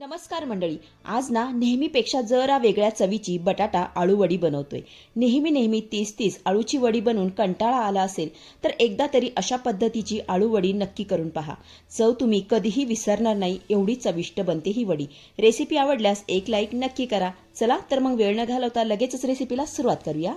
नमस्कार मंडळी. आज ना नेहमीपेक्षा जरा वेगळ्या चवीची बटाटा आळू वडी बनवतोय. नेहमी नेहमी तीस तीस आळूची वडी बनवून कंटाळा आला असेल तर एकदा तरी अशा पद्धतीची आळू वडी नक्की करून पहा. चव तुम्ही कधीही विसरणार नाही एवढी चविष्ट बनते ही वडी. रेसिपी आवडल्यास एक लाईक नक्की करा. चला तर मग वेळ न घालवता लगेचच रेसिपीला सुरुवात करूया.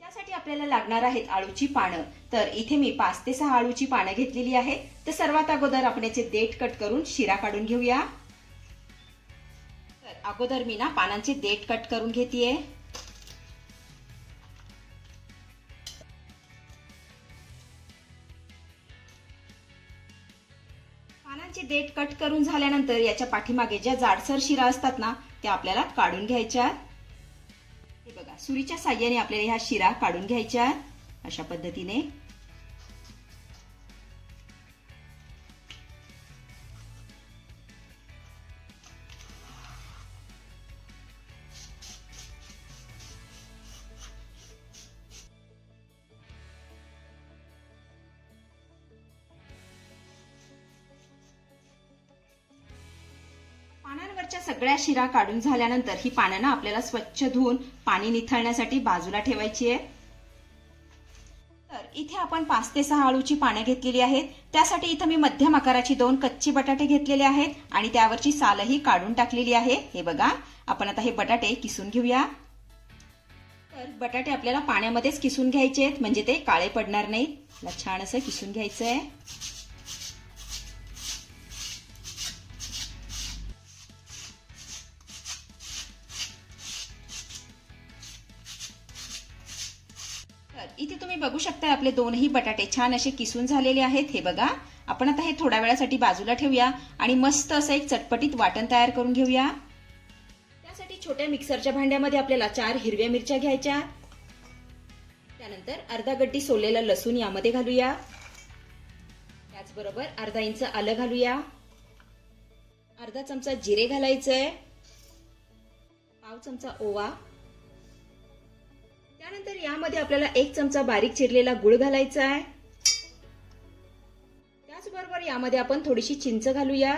त्यासाठी आपल्याला लागणार आहेत आळूची पानं. तर इथे मी पाच ते सहा आळूची पानं घेतलेली आहेत. तर सर्वात अगोदर आपण याचे देठ कट करून शिरा काढून घेऊया. अगोदर मी ना पानांची देठ कट करून घेते पानांची देठ कट करून झाल्यानंतर याच्या पाठीमागे ज्या जाडसर शिरा असतात ना त्या आपल्याला काढून घ्यायच्या. हे बघा सुरीच्या साह्याने आपल्याला ह्या शिरा काढून घ्यायच्या. अशा पद्धतीने. पानांवरच्या सगळ्या शिरा काढून झाल्यानंतर ही पानं ना आपल्याला स्वच्छ धुवून पाणी निथळण्यासाठी बाजूला ठेवायची आहे. तर इथे आपण पाच ते सहा आळूची पानं घेतलेली आहेत. त्यासाठी इथं मी मध्यम आकाराची दोन कच्चे बटाटे घेतलेले आहेत आणि त्यावरची सालही काढून टाकलेली आहे. हे बघा आपण आता हे बटाटे किसून घेऊया. तर बटाटे आपल्याला पाण्यामध्येच किसून घ्यायचे आहेत म्हणजे ते काळे पडणार नाहीत. छान असं किसून घ्यायचं आहे इथे तुम्ही बघू शकता आपले दोनही बटाटे छान असे किसून झालेले आहेत. हे बघा. आपण आता हे थोड्या वेळासाठी बाजूला ठेवूया आणि मस्त असं एक चटपटीत वाटण तयार करून घेऊया. त्यासाठी छोट्या मिक्सरच्या भांड्यामध्ये आपल्याला चार हिरव्या मिरच्या घ्यायच्या. त्यानंतर अर्धा गड्डी सोललेलं लसूण यामध्ये घालूया. त्याचबरोबर अर्धा इंच आलं घालूया. अर्धा चमचा जिरे घालायचंय. पाव चमचा ओवा. त्यानंतर यामध्ये आपल्याला एक चमचा बारीक चिरलेला गुळ घालायचा आहे. त्याचबरोबर यामध्ये आपण थोडीशी चिंच घालूया.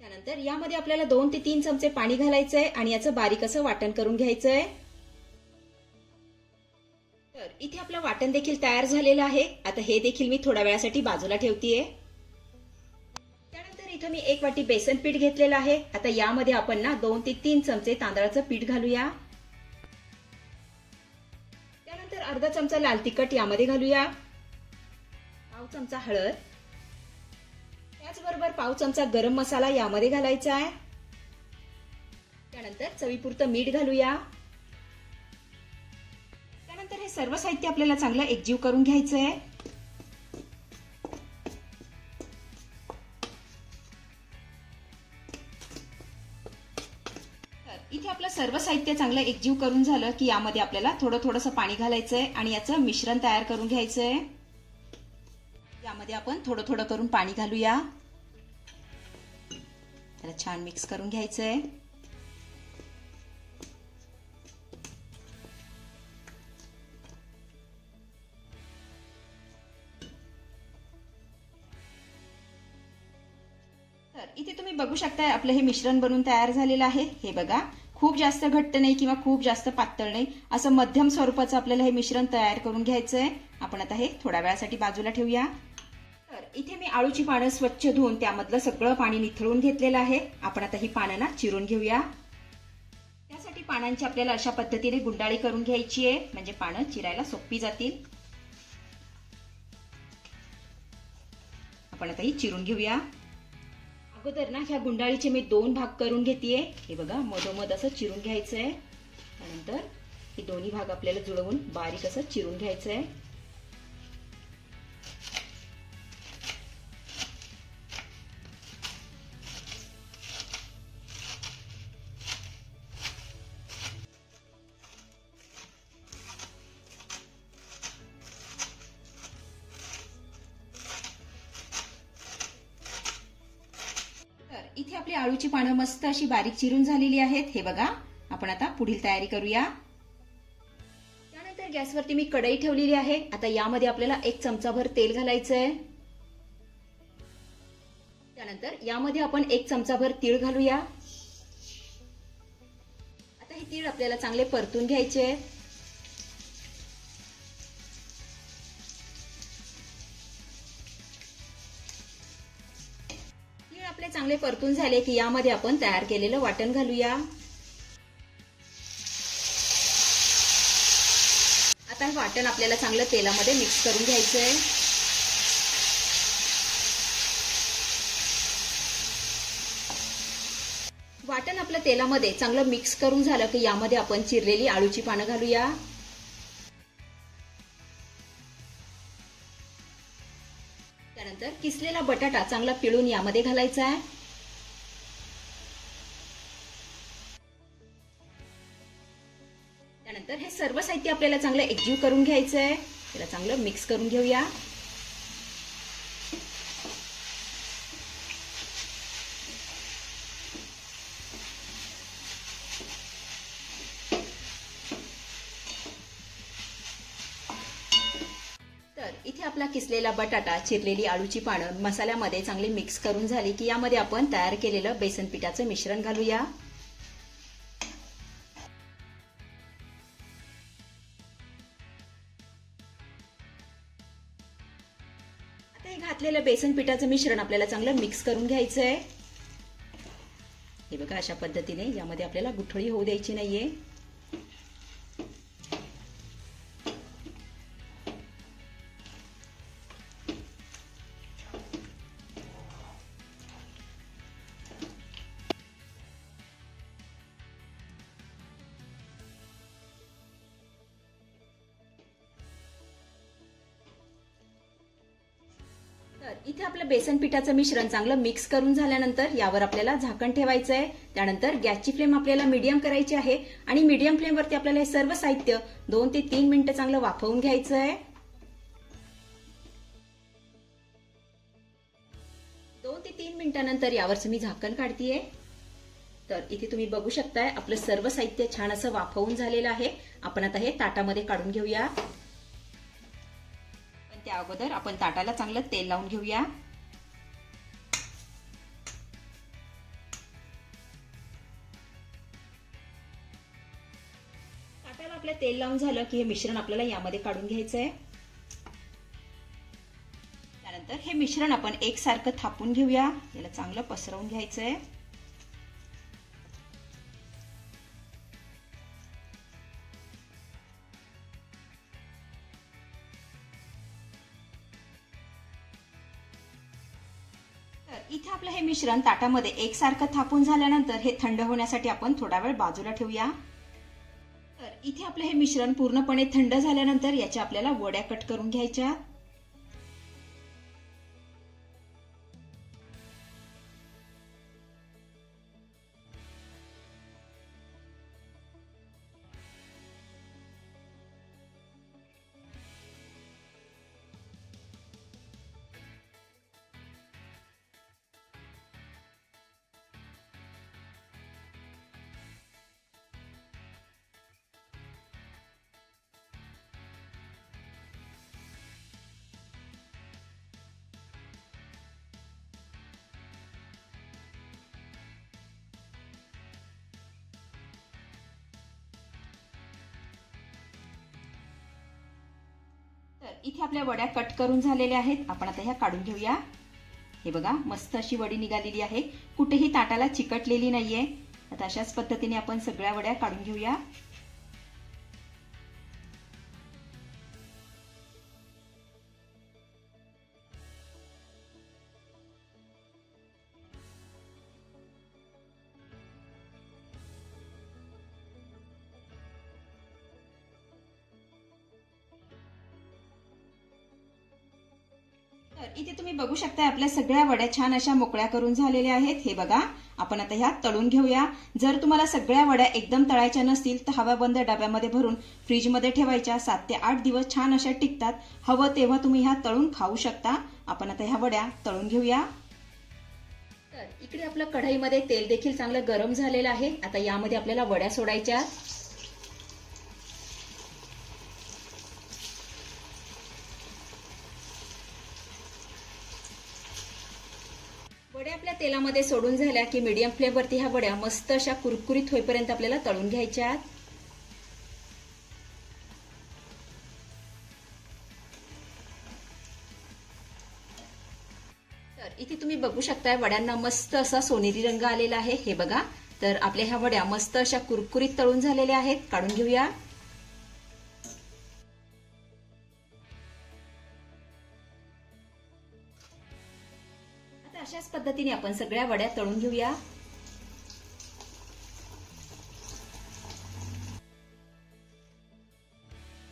त्यानंतर यामध्ये आपल्याला दोन ते तीन चमचे पाणी घालायचं आहे आणि याचं बारीक असं वाटण करून घ्यायचं आहे तर इथे आपलं वाटण देखील तयार झालेलं आहे. आता हे देखील मी थोड्या वेळासाठी बाजूला ठेवतीये. त्यानंतर इथं मी एक वाटी बेसन पीठ घेतलेलं आहे. आता यामध्ये आपण ना दोन ते तीन चमचे तांदळाचं पीठ घालूया. अर्धा चमचा लाल तिखट यामध्ये घालूया. पाव चमचा हळद. त्याचबरोबर पाव चमचा गरम मसाला यामध्ये घालायचा आहे. त्यानंतर चवीपुरतं मीठ घालूया. त्यानंतर हे सर्व साहित्य आपल्याला चांगलं एकजीव करून घ्यायचं आहे इथे आपलं सर्व साहित्य चांगलं एकजीव करून झालं की यामध्ये आपल्याला थोडं थोडंसं पाणी घालायचंय आणि याचं मिश्रण तयार करून घ्यायचंय. यामध्ये आपण थोडं थोडं करून पाणी घालूया. त्याला छान मिक्स करून घ्यायचंय. तर इथे तुम्ही बघू शकताय आपलं हे मिश्रण बनून तयार झालेलं आहे. हे बघा खूप जास्त घट्ट नाही किंवा खूप जास्त पातळ नाही. असं मध्यम स्वरूपाचं आपल्याला हे मिश्रण तयार करून घ्यायचं आहे आपण आता हे थोड्या वेळासाठी बाजूला ठेवूया. तर इथे मी आळूची पानं स्वच्छ धुवून त्यामधलं सगळं पाणी निथळून घेतलेलं आहे. आपण आता ही पानं ना चिरून घेऊया. त्यासाठी पानांची आपल्याला अशा पद्धतीने गुंडाळी करून घ्यायची आहे. म्हणजे पानं चिरायला सोपी जातील. आपण आता ही चिरून घेऊया. अगोदर ना ह्या गुंडाळीचे मी दोन भाग करून घेतेय. हे बघा मधोमध असं चिरून घ्यायचं आहे त्यानंतर हे दोन्ही भाग आपल्याला जुळवून बारीक असं चिरून घ्यायचं आहे इथे आपली आळूची पानं मस्त अशी बारीक चिरून झालेली आहेत. हे बघा आपण आता पुढील तयारी करूया. त्यानंतर गॅसवरती मी कढई ठेवलेली आहे. आता यामध्ये आपल्याला एक चमचाभर तेल घालायचंय. त्यानंतर यामध्ये आपण एक चमचाभर तीळ घालूया. आता हे तीळ आपल्याला चांगले परतून घ्यायचे आहेत. चांगले परतून झाले की यामध्ये आपण तयार केलेलं वाटण घालूया. आता हे वाटण आपल्याला चांगलं तेलामध्ये मिक्स करून घ्यायचं आहे वाटण आपलं तेलामध्ये चांगलं मिक्स करून झालं की यामध्ये आपण चिरलेली आळूची पानं घालूया. त्यानंतर किसलेला बटाटा चांगला पिळून यामध्ये घालायचा आहे. तर हे सर्व साहित्य आपल्याला चांगलं एकजीव करून घ्यायचं आहे त्याला चांगलं मिक्स करून घेऊया. तर इथे आपला किसलेला बटाटा चिरलेली आळूची पानं मसाल्यामध्ये चांगली मिक्स करून झाली की यामध्ये आपण तयार केलेलं बेसन पिठाचं मिश्रण घालूया. घातलेलं बेसन पिठाचं मिश्रण आपल्याला चांगलं मिक्स करून घ्यायचं आहे हे बघा अशा पद्धतीने यामध्ये आपल्याला गुठळी होऊ द्यायची नाहीये. इथे आपलं बेसन पिठाचं मिश्रण चांगलं मिक्स करून झाल्यानंतर यावर आपल्याला झाकण ठेवायचं आहे त्यानंतर गॅसची फ्लेम आपल्याला मीडियम करायची आहे आणि मीडियम फ्लेमवरती आपल्याला हे सर्व साहित्य दोन ते तीन मिनिटं चांगलं वाफवून घ्यायचं आहे दोन ते तीन मिनिटानंतर यावरचं मी झाकण काढतीये. तर इथे तुम्ही बघू शकताय आपलं सर्व साहित्य छान असं वाफवून झालेलं आहे. आपण आता हे ताटामध्ये काढून घेऊया. अगोदर आपण ताटाला चांगलं तेल लावून घेऊया. ताटाला आपलं तेल लावून झालं की हे मिश्रण आपल्याला यामध्ये काढून घ्यायचं आहे त्यानंतर हे मिश्रण आपण एकसारखं थापून घेऊया. याला चांगलं पसरवून घ्यायचं आहे तर इथे आपलं हे मिश्रण ताटामध्ये एकसारखं थापून झाल्यानंतर हे थंड होण्यासाठी आपण थोडा वेळ बाजूला ठेवूया. तर इथे आपलं हे मिश्रण पूर्णपणे थंड झाल्यानंतर याच्या आपल्याला वड्या कट करून घ्यायच्या. इथे आपल्या वड्या कट करून झालेल्या आहेत. आपण आता ह्या काढून घेऊया. हे बघा मस्त अशी वडी निघालेली आहे. कुठेही ताटाला चिकटलेली नाहीये. आता अशाच पद्धतीने आपण सगळ्या वड्या काढून घेऊया. तर इथे तुम्ही बघू शकता आपल्या सगळ्या वड्या छान अशा मोकळ्या करून झालेल्या आहेत. हे बघा आपण आता ह्या तळून घेऊया. जर तुम्हाला सगळ्या वड्या एकदम तळायच्या नसतील तर हवाबंद डब्यामध्ये भरून फ्रीजमध्ये ठेवायच्या. सात ते आठ दिवस छान अशा टिकतात. हवं तेव्हा तुम्ही ह्या तळून खाऊ शकता. आपण आता ह्या वड्या तळून घेऊया. तर इकडे आपलं कढईमध्ये तेल देखील चांगलं गरम झालेलं आहे. आता यामध्ये आपल्याला वड्या सोडायच्या वड्या तेलामध्ये सोडून झाल्या की मीडियम फ्लेमवरती ह्या वड्या मस्त अशा कुरकुरीत होईपर्यंत आपल्याला तळून घ्यायच्या तर इथे तुम्ही बघू शकताय वड्यांना मस्त असा सोनेरी रंग आलेला आहे. हे बघा. तर आपल्या ह्या वड्या मस्त अशा कुरकुरीत तळून झालेल्या आहेत. काढून घेऊया. आता अशाच पद्धतीने आपण सगळ्या वड्या तळून घेऊया.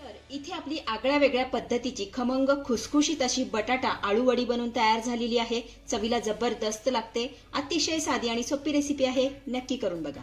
तर इथे आपली आगळ्या वेगळ्या पद्धतीची खमंग खुसखुशीत अशी बटाटा आळू वडी बनवून तयार झालेली आहे. चवीला जबरदस्त लागते. अतिशय साधी आणि सोपी रेसिपी आहे. नक्की करून बघा.